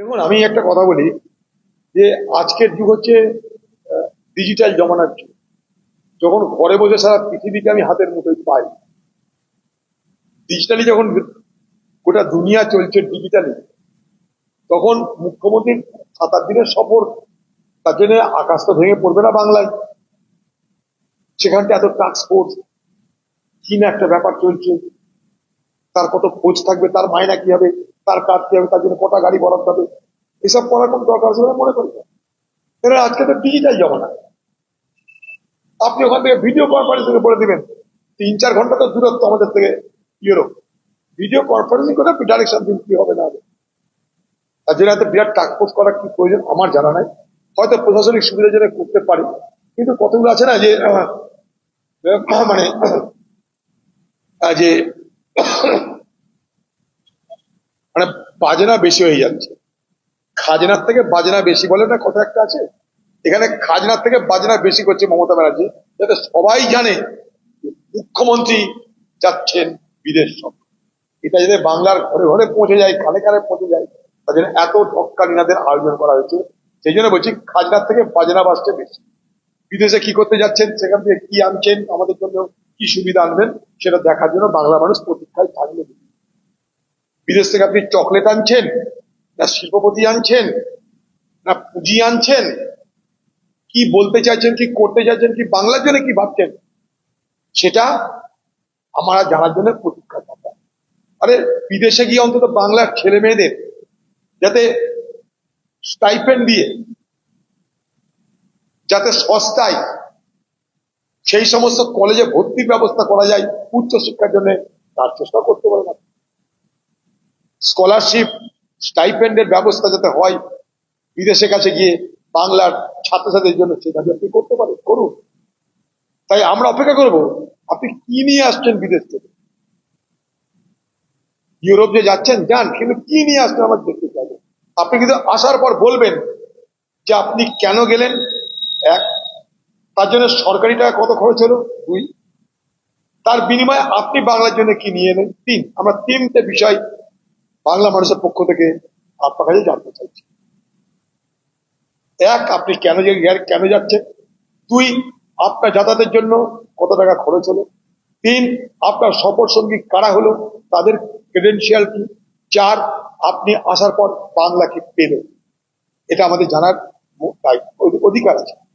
দেখুন, আমি একটা কথা বলি যে আজকের যুগ হচ্ছে ডিজিটাল জমানার যুগ। যখন ঘরে বসে সারা পৃথিবীকে আমি হাতের মুঠোয় পাই ডিজিটালি যখন গোটা দুনিয়া চলছে ডিজিটালি তখন মুখ্যমন্ত্রীর সাত আট দিনের সফর, তার জন্য আকাশ তো ভেঙে পড়বে না বাংলায়। সেখানটা এত টাস্ক ফোর্স কি না একটা ব্যাপার চলছে, তার কত খোঁজ থাকবে, তার মায়না কি হবে? তার কাজ কি হবে তার জন্য কটা গাড়ি বরাদ্দ হবে এসব করার কোনো দরকার আছে মনে করি। এরা আজকে তো ডিজিটাল জমানা। আপনি ওখান থেকে ভিডিও কনফারেন্সিং বলে দিবেন, তিন চার ঘণ্টা তো দূরত্ব আমাদের থেকে ইউরোপ। ভিডিও কনফারেন্সিং করে ডাইরেকশন দিন কি হবে না হবে। আর যেটা এত বিরাট টাকপোজ করার কি প্রয়োজন আমার জানা নাই। হয়তো প্রশাসনিক সুবিধার জন্য করতে পারি। কিন্তু কতগুলো আছে না যে মানে যে মানে বাজনা বেশি হয়ে যাচ্ছে। খাজনার থেকে বাজনা বেশি বলে না কথা একটা আছে? এখানে খাজনার থেকে বাজনা বেশি করছে মমতা ব্যানার্জি, যাতে সবাই জানে মুখ্যমন্ত্রী যাচ্ছেন বিদেশ সফর। এটা যাতে বাংলার ঘরে ঘরে পৌঁছে যায়, কানে কানে পৌঁছে যায়, তার জন্য এত তৎকালীনাদের আয়োজন করা হয়েছে। সেই জন্য বলছি, খাজনার থেকে বাজনা বাজছে বেশি। বিদেশে কি করতে যাচ্ছেন, সেখান থেকে কি আনছেন, আমাদের জন্য কি সুবিধা আনবেন, সেটা দেখার জন্য বাংলা মানুষ প্রতীক্ষায় থাকবে। বিদেশ থেকে আপনি চকলেট আনছেন, না শিল্পপতি আনছেন, না পুঁজি আনছেন, কি বলতে চাইছেন, কি করতে চাইছেন, কি বাংলার জন্য কি ভাবছেন, সেটা আমরা জানার জন্য প্রতীক্ষা থাকা আরে, বিদেশে গিয়ে অন্তত বাংলার ছেলে মেয়েদের যাতে স্টাইপেন্ড দিয়ে, যাতে সস্তায় সেই সমস্ত কলেজে ভর্তির ব্যবস্থা করা যায়, উচ্চশিক্ষার জন্য তার চেষ্টা করতে পারে না। স্কলারশিপ, স্টাইপেন্ডের ব্যবস্থা যাতে হয়, বিদেশের কাছে গিয়ে বাংলার ছাত্রছাত্রীদের জন্য সেটা আপনি করতে পারেন, করুন। তাই আমরা অপেক্ষা করব, আপনি কি নিয়ে আসছেন বিদেশ থেকে? ইউরোপ যে যাচ্ছেন, যান, কিন্তু কি নিয়ে আসছেন আমার দেখতে চাইবে আপনি কিন্তু আসার পর বলবেন যে আপনি কেন গেলেন? এক, তার জন্য সরকারি টাকা কত খরচ হলো? দুই, তার বিনিময়ে আপনি বাংলার জন্য কি নিয়ে এলেন? তিন, আমরা তিনটে বিষয় বাংলা মানুষের পক্ষ থেকে আপনার কাছে জানতে চাইছি। এক, আপনি কেন কেন যাচ্ছেন? দুই, আপনার যাতায়াতের জন্য কত টাকা খরচ হলো? তিন, আপনার সফর সঙ্গী কারা হলো? তাদের ক্রেডেন্সিয়াল কি? চার, আপনি আসার পর বাংলা কি পেলেন এটা আমাদের জানার অধিকার আছে।